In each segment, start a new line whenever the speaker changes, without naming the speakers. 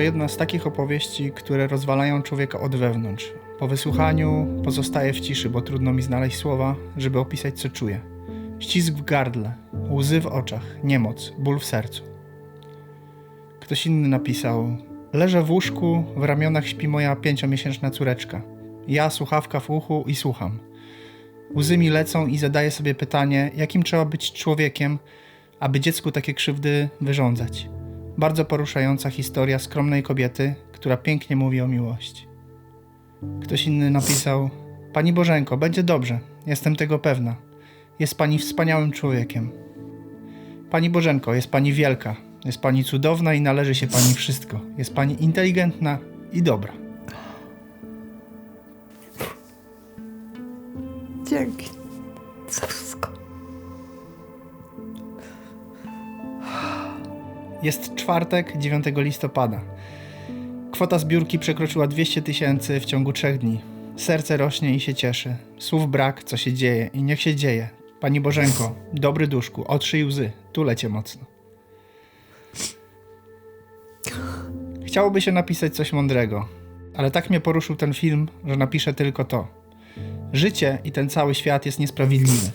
To jedna z takich opowieści, które rozwalają człowieka od wewnątrz. Po wysłuchaniu pozostaję w ciszy, bo trudno mi znaleźć słowa, żeby opisać, co czuję. Ścisk w gardle, łzy w oczach, niemoc, ból w sercu. Ktoś inny napisał: Leżę w łóżku, w ramionach śpi moja pięciomiesięczna córeczka. Ja, słuchawka w uchu i słucham. Łzy mi lecą i zadaję sobie pytanie, jakim trzeba być człowiekiem, aby dziecku takie krzywdy wyrządzać. Bardzo poruszająca historia skromnej kobiety, która pięknie mówi o miłości. Ktoś inny napisał: Pani Bożenko, będzie dobrze, jestem tego pewna. Jest pani wspaniałym człowiekiem. Pani Bożenko, jest pani wielka, jest pani cudowna i należy się pani wszystko. Jest pani inteligentna i dobra.
Dzięki
Jest czwartek, 9 listopada. Kwota zbiórki przekroczyła 200 tysięcy w ciągu trzech dni. Serce rośnie i się cieszy. Słów brak, co się dzieje i niech się dzieje. Pani Bożenko, dobry duszku, otrzyj łzy, tulę cię mocno. Chciałoby się napisać coś mądrego, ale tak mnie poruszył ten film, że napiszę tylko to. Życie i ten cały świat jest niesprawiedliwy.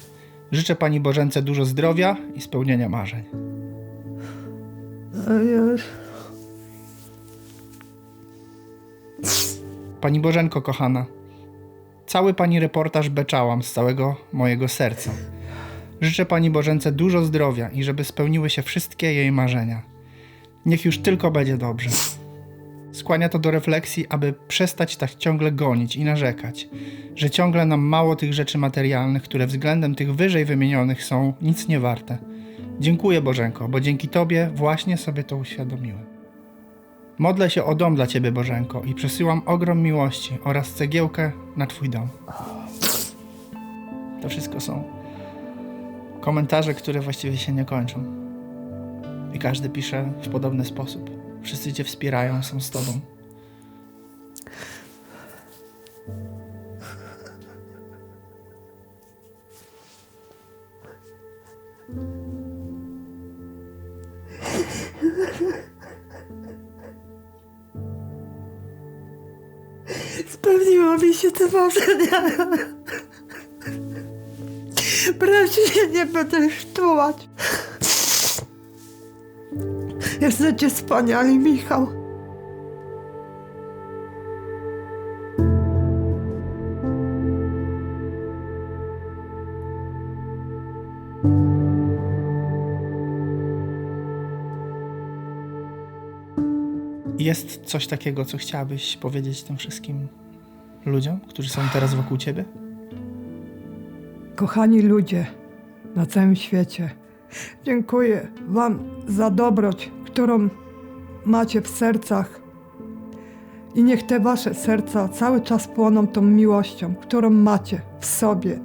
Życzę Pani Bożence dużo zdrowia i spełnienia marzeń. Pani Bożenko, kochana, cały Pani reportaż beczałam z całego mojego serca. Życzę Pani Bożence dużo zdrowia i żeby spełniły się wszystkie jej marzenia. Niech już tylko będzie dobrze. Skłania to do refleksji, aby przestać tak ciągle gonić i narzekać, że ciągle nam mało tych rzeczy materialnych, które względem tych wyżej wymienionych są nic nie warte. Dziękuję Bożenko, bo dzięki Tobie właśnie sobie to uświadomiłem. Modlę się o dom dla Ciebie, Bożenko, i przesyłam ogrom miłości oraz cegiełkę na Twój dom. To wszystko są komentarze, które właściwie się nie kończą. I każdy pisze w podobny sposób. Wszyscy Cię wspierają, są z Tobą.
Spełniło mi się te marzenia. Się nie będę już tułać. Jesteście wspaniali, Michał.
Jest coś takiego, co chciałabyś powiedzieć tym wszystkim ludziom, którzy są teraz wokół Ciebie?
Kochani ludzie na całym świecie, dziękuję Wam za dobroć, którą macie w sercach. I niech te Wasze serca cały czas płoną tą miłością, którą macie w sobie.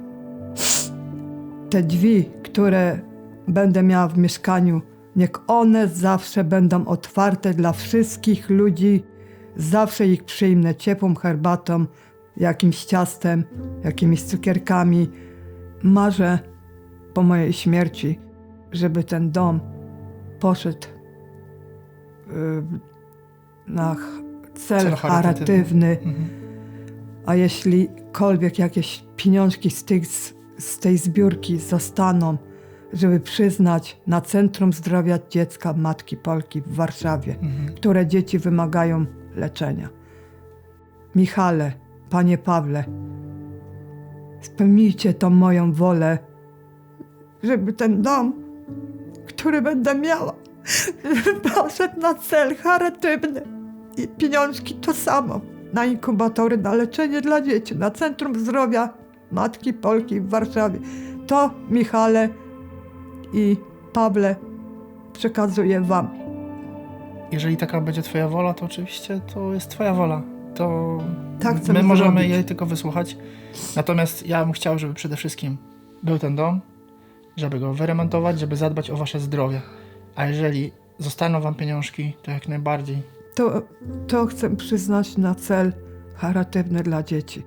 Te drzwi, które będę miała w mieszkaniu, niech one zawsze będą otwarte dla wszystkich ludzi. Zawsze ich przyjmę ciepłą herbatą, jakimś ciastem, jakimiś cukierkami. Marzę po mojej śmierci, żeby ten dom poszedł y, na cel,
Cel charytatywny.
charytatywny. A jeślikolwiek jakieś pieniążki z, tych, z tej zbiórki zostaną, żeby przyznać na Centrum Zdrowia Dziecka Matki Polki w Warszawie, które dzieci wymagają leczenia. Michale, panie Pawle, spełnijcie tą moją wolę, żeby ten dom, który będę miała, poszedł na cel charytatywny. I pieniążki to samo. Na inkubatory, na leczenie dla dzieci, na Centrum Zdrowia Matki Polki w Warszawie. To, Michale i Pawle, przekazuję wam.
Jeżeli taka będzie Twoja wola, to oczywiście to jest Twoja wola. To
Tak
my możemy
zrobić.
jej tylko wysłuchać. Natomiast ja bym chciał, żeby przede wszystkim był ten dom, żeby go wyremontować, żeby zadbać o Wasze zdrowie. A jeżeli zostaną Wam pieniążki, to jak najbardziej.
To, to chcę przyznać na cel charytatywny dla dzieci.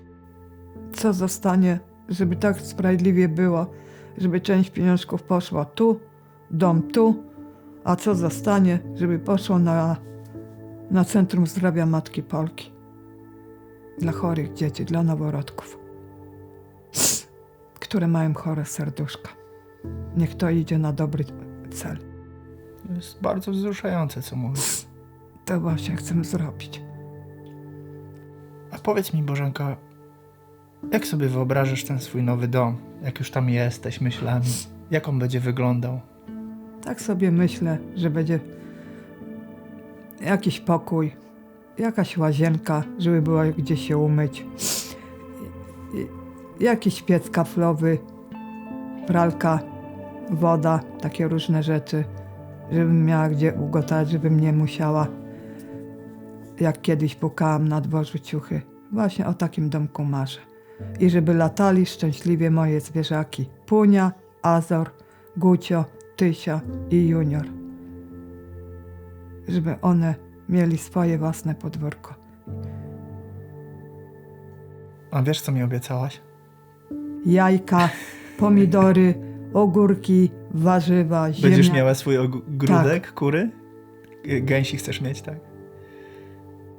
Co zostanie, żeby tak sprawiedliwie było, żeby część pieniążków poszła tu, dom tu, a co zostanie, żeby poszło na na Centrum Zdrowia Matki Polki. Dla chorych dzieci, dla noworodków, które mają chore serduszka. Niech to idzie na dobry cel.
To jest bardzo wzruszające, co mówisz.
To właśnie chcę zrobić.
A powiedz mi, Bożenka, jak sobie wyobrażasz ten swój nowy dom? Jak już tam jesteś myślami? Jak on będzie wyglądał?
Tak sobie myślę, że będzie jakiś pokój, jakaś łazienka, żeby było gdzie się umyć, jakiś piec kaflowy, pralka, woda, takie różne rzeczy, żebym miała gdzie ugotować, żebym nie musiała, jak kiedyś pukałam na dworzu ciuchy. Właśnie o takim domku marzę. I żeby latali szczęśliwie moje zwierzaki. Punia, Azor, Gucio, Tysia i Junior. Żeby one mieli swoje własne podwórko.
A wiesz, co mi obiecałaś?
Jajka, pomidory, ogórki, warzywa, ziemia.
Będziesz miała swój og- grudek, kury? Gęsi chcesz mieć, tak?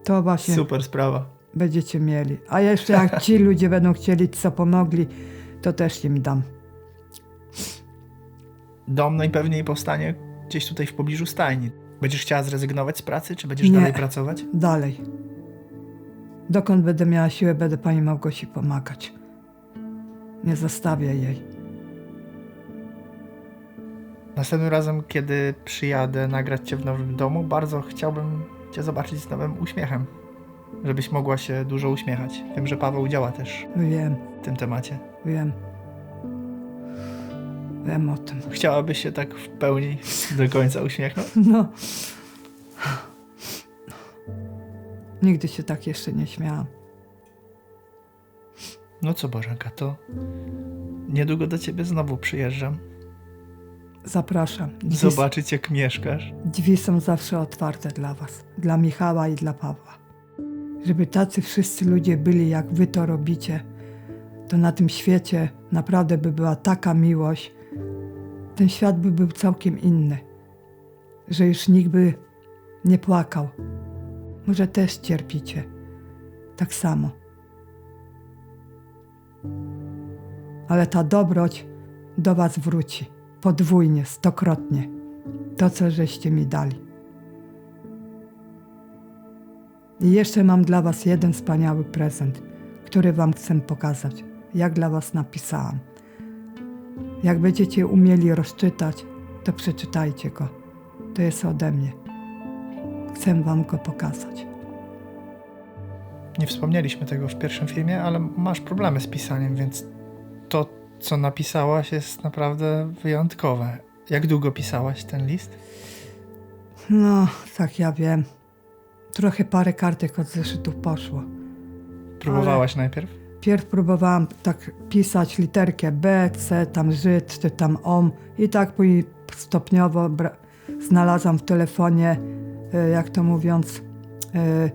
To właśnie
Super sprawa.
Będziecie mieli. A jeszcze jak ci ludzie będą chcieli, co pomogli, to też im dam.
Dom najpewniej powstanie gdzieś tutaj w pobliżu stajni. Będziesz chciała zrezygnować z pracy, czy będziesz
Nie.
dalej pracować?
Dalej. Dokąd będę miała siłę, będę pani Małgosi pomagać. Nie zostawię jej.
Następnym razem, kiedy przyjadę nagrać cię w nowym domu, bardzo chciałbym cię zobaczyć z nowym uśmiechem. Żebyś mogła się dużo uśmiechać. Wiem, że Paweł działa też
Wiem,
w tym temacie.
wiem. Wiem o tym.
Chciałabyś się tak w pełni do końca uśmiechnąć?
No. Nigdy się tak jeszcze nie śmiałam.
No co, Bożenka, to niedługo do ciebie znowu przyjeżdżam.
Zapraszam. Drzwi,
Zobaczyć, jak mieszkasz.
drzwi są zawsze otwarte dla was. Dla Michała i dla Pawła. Żeby tacy wszyscy ludzie byli, jak wy to robicie, to na tym świecie naprawdę by była taka miłość. Ten świat by był całkiem inny. Że już nikt by nie płakał. Może też cierpicie. Tak samo. Ale ta dobroć do was wróci. Podwójnie, stokrotnie. To, co żeście mi dali. I jeszcze mam dla was jeden wspaniały prezent, który wam chcę pokazać, jak dla was napisałam. Jak będziecie umieli rozczytać, to przeczytajcie go. To jest ode mnie. Chcę wam go pokazać.
Nie wspomnieliśmy tego w pierwszym filmie, ale masz problemy z pisaniem, więc to, co napisałaś, jest naprawdę wyjątkowe. Jak długo pisałaś ten list?
No, tak ja wiem. Trochę parę kartek od zeszytów poszło.
Próbowałaś najpierw?
Pierw próbowałam tak pisać literkę B, C, tam Żyd, czy tam OM i tak później stopniowo znalazłam w telefonie, e, jak to mówiąc, e,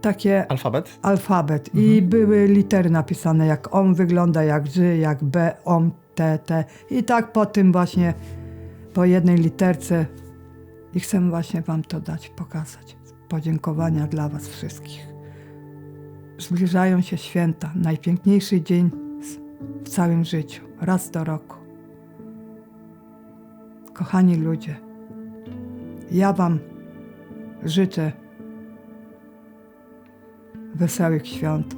takie
Alfabet?
alfabet i były litery napisane, jak OM wygląda, jak Ży, jak B, OM, T, T i tak po tym właśnie, po jednej literce i chcę właśnie wam to dać, pokazać. Podziękowania dla was wszystkich. Zbliżają się święta, najpiękniejszy dzień w całym życiu, raz do roku. Kochani ludzie, ja Wam życzę wesołych świąt,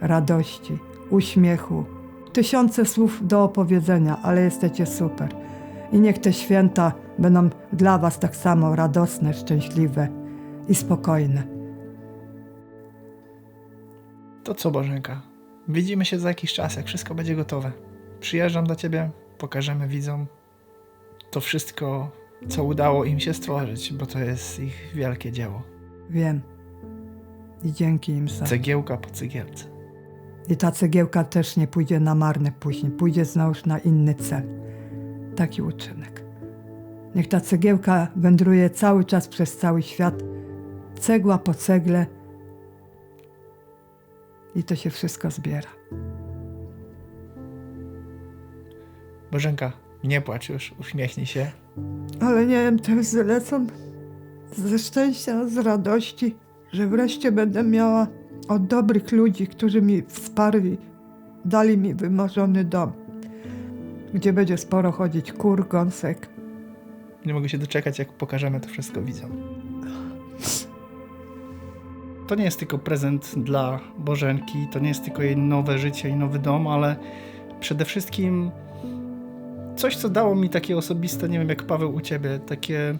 radości, uśmiechu, tysiące słów do opowiedzenia, ale jesteście super. I niech te święta będą dla Was tak samo radosne, szczęśliwe i spokojne.
To co, Bożenka? Widzimy się za jakiś czas, jak wszystko będzie gotowe. Przyjeżdżam do ciebie, pokażemy widzom to wszystko, co udało im się stworzyć, bo to jest ich wielkie dzieło.
Wiem. I dzięki im za.
Cegiełka po cegiełce.
I ta cegiełka też nie pójdzie na marne później, pójdzie znowuż na inny cel. Taki uczynek. Niech ta cegiełka wędruje cały czas przez cały świat, cegła po cegle i to się wszystko zbiera.
Bożenka, nie płacz już, uśmiechnij się.
Ale nie wiem, te łzy lecą. ze szczęścia, z radości, że wreszcie będę miała od dobrych ludzi, którzy mi wsparli, dali mi wymarzony dom, gdzie będzie sporo chodzić kur, gąsek.
Nie mogę się doczekać, jak pokażemy to wszystko widzom. To nie jest tylko prezent dla Bożenki, to nie jest tylko jej nowe życie i nowy dom, ale przede wszystkim coś, co dało mi takie osobiste, nie wiem jak Paweł u ciebie, takie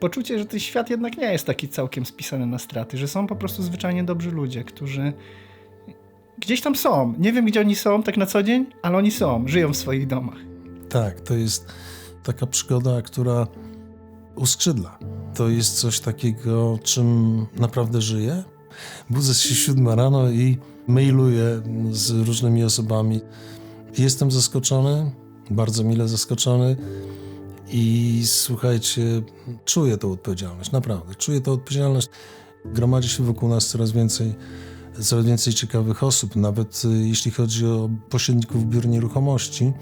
poczucie, że ten świat jednak nie jest taki całkiem spisany na straty, że są po prostu zwyczajnie dobrzy ludzie, którzy gdzieś tam są. Nie wiem, gdzie oni są tak na co dzień, ale oni są, żyją w swoich domach.
Tak, to jest taka przygoda, która uskrzydla. To jest coś takiego, czym naprawdę żyję. Budzę się siódma rano i mailuję z różnymi osobami. Jestem zaskoczony, bardzo mile zaskoczony i słuchajcie, czuję tą odpowiedzialność, naprawdę. Czuję tą odpowiedzialność. Gromadzi się wokół nas coraz więcej, coraz więcej ciekawych osób, nawet y, jeśli chodzi o pośredników biur nieruchomości.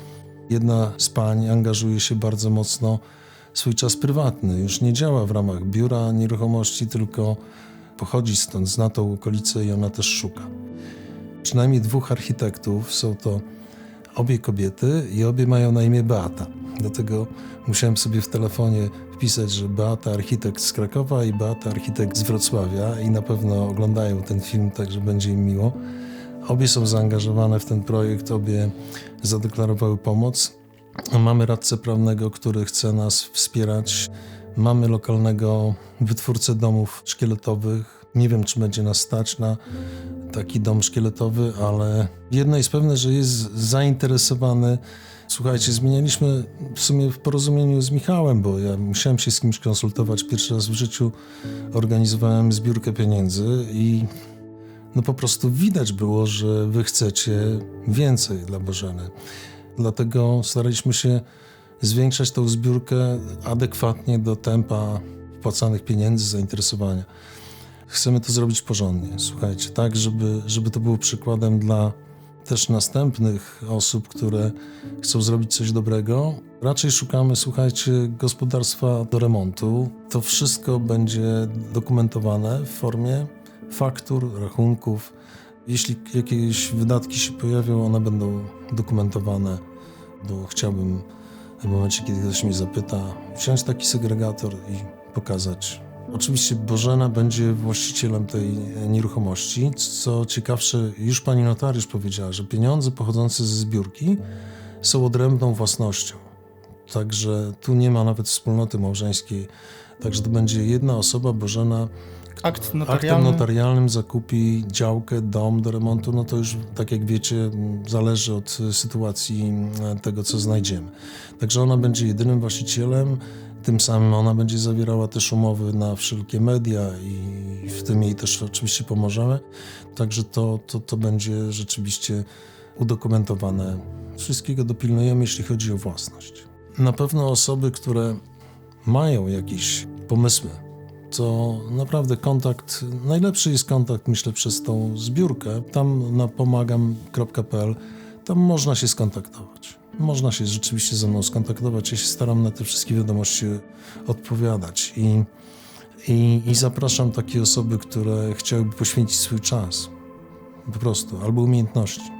Jedna z pań angażuje się bardzo mocno w swój czas prywatny. Już nie działa w ramach biura nieruchomości, tylko pochodzi stąd, zna tą okolicę i ona też szuka. Przynajmniej dwóch architektów, są to obie kobiety i obie mają na imię Beata. Dlatego musiałem sobie w telefonie wpisać, że Beata architekt z Krakowa i Beata architekt z Wrocławia i na pewno oglądają ten film, także będzie im miło. Obie są zaangażowane w ten projekt, obie zadeklarowały pomoc. Mamy radcę prawnego, który chce nas wspierać. Mamy lokalnego wytwórcę domów szkieletowych. Nie wiem, czy będzie nas stać na taki dom szkieletowy, ale jedno jest pewne, że jest zainteresowany. Słuchajcie, zmienialiśmy w sumie w porozumieniu z Michałem, bo ja musiałem się z kimś konsultować. Pierwszy raz w życiu organizowałem zbiórkę pieniędzy i no po prostu widać było, że wy chcecie więcej dla Bożeny. Dlatego staraliśmy się zwiększać tą zbiórkę adekwatnie do tempa wpłacanych pieniędzy, zainteresowania. Chcemy to zrobić porządnie, słuchajcie, tak, żeby, żeby to było przykładem dla też następnych osób, które chcą zrobić coś dobrego. Raczej szukamy, słuchajcie, gospodarstwa do remontu. To wszystko będzie dokumentowane w formie faktur, rachunków. Jeśli jakieś wydatki się pojawią, one będą dokumentowane, bo chciałbym w momencie, kiedy ktoś mnie zapyta, wziąć taki segregator i pokazać. Oczywiście Bożena będzie właścicielem tej nieruchomości. Co ciekawsze, już pani notariusz powiedziała, że pieniądze pochodzące ze zbiórki są odrębną własnością. Także tu nie ma nawet wspólnoty małżeńskiej. Także to będzie jedna osoba, Bożena,
Akt
aktem
notarialny.
notarialnym zakupi działkę, dom do remontu, no to już, tak jak wiecie, zależy od sytuacji m, tego, co znajdziemy. Także ona będzie jedynym właścicielem, tym samym ona będzie zawierała też umowy na wszelkie media i w tym jej też oczywiście pomożemy. Także to, to, to będzie rzeczywiście udokumentowane. Wszystkiego dopilnujemy, jeśli chodzi o własność. Na pewno osoby, które mają jakieś pomysły, to naprawdę kontakt, najlepszy jest kontakt, myślę, przez tą zbiórkę. Tam na pomagam.pl, tam można się skontaktować. Można się rzeczywiście ze mną skontaktować. Ja się staram na te wszystkie wiadomości odpowiadać i, i, i zapraszam takie osoby, które chciałyby poświęcić swój czas, po prostu, albo umiejętności.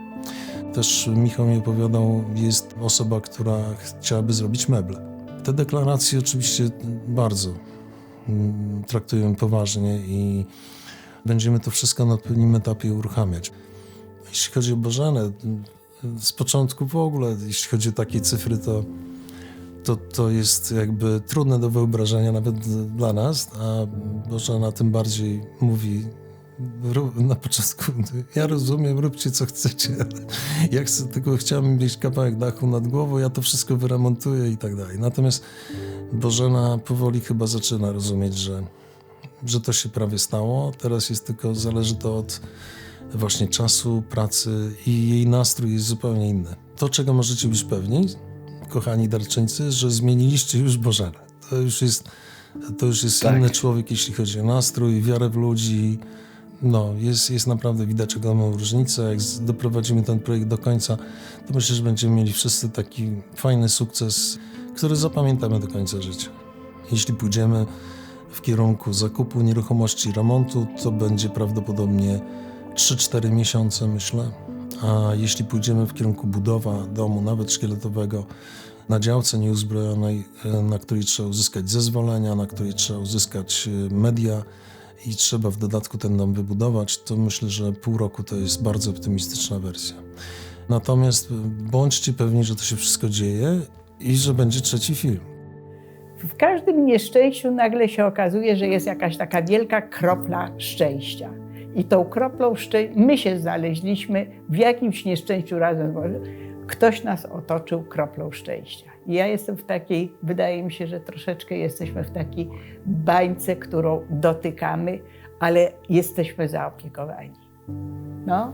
Też Michał mi opowiadał, jest osoba, która chciałaby zrobić meble. Te deklaracje oczywiście bardzo mm, traktujemy poważnie i będziemy to wszystko na pewnym etapie uruchamiać. Jeśli chodzi o Bożenę, z początku w ogóle, jeśli chodzi o takie cyfry, to, to, to jest jakby trudne do wyobrażenia nawet dla nas, a Bożena tym bardziej mówi na początku, ja rozumiem, róbcie co chcecie, ale ja chcę, tylko chciałem mieć kawałek dachu nad głową, ja to wszystko wyremontuję i tak dalej. Natomiast Bożena powoli chyba zaczyna rozumieć, że, że to się prawie stało. Teraz jest tylko, zależy to od właśnie czasu, pracy i jej nastrój jest zupełnie inny. To, czego możecie być pewni, kochani darczyńcy, że zmieniliście już Bożenę. To już jest, to już jest
Tak.
inny człowiek, jeśli chodzi o nastrój, wiarę w ludzi. No, jest, jest naprawdę widać ogromną różnicę. Jak doprowadzimy ten projekt do końca, to myślę, że będziemy mieli wszyscy taki fajny sukces, który zapamiętamy do końca życia. Jeśli pójdziemy w kierunku zakupu nieruchomości, remontu, to będzie prawdopodobnie 3-4 miesiące, myślę. A jeśli pójdziemy w kierunku budowa domu, nawet szkieletowego, na działce nieuzbrojonej, e, na której trzeba uzyskać zezwolenia, na której trzeba uzyskać e, media i trzeba w dodatku ten dom wybudować, to myślę, że pół roku to jest bardzo optymistyczna wersja. Natomiast e, bądźcie pewni, że to się wszystko dzieje i że będzie trzeci film.
W każdym nieszczęściu nagle się okazuje, że jest jakaś taka wielka kropla szczęścia. I tą kroplą szczęścia, my się znaleźliśmy w jakimś nieszczęściu razem. Ktoś nas otoczył kroplą szczęścia. I ja jestem w takiej, wydaje mi się, że troszeczkę jesteśmy w takiej bańce, którą dotykamy, ale jesteśmy zaopiekowani. No,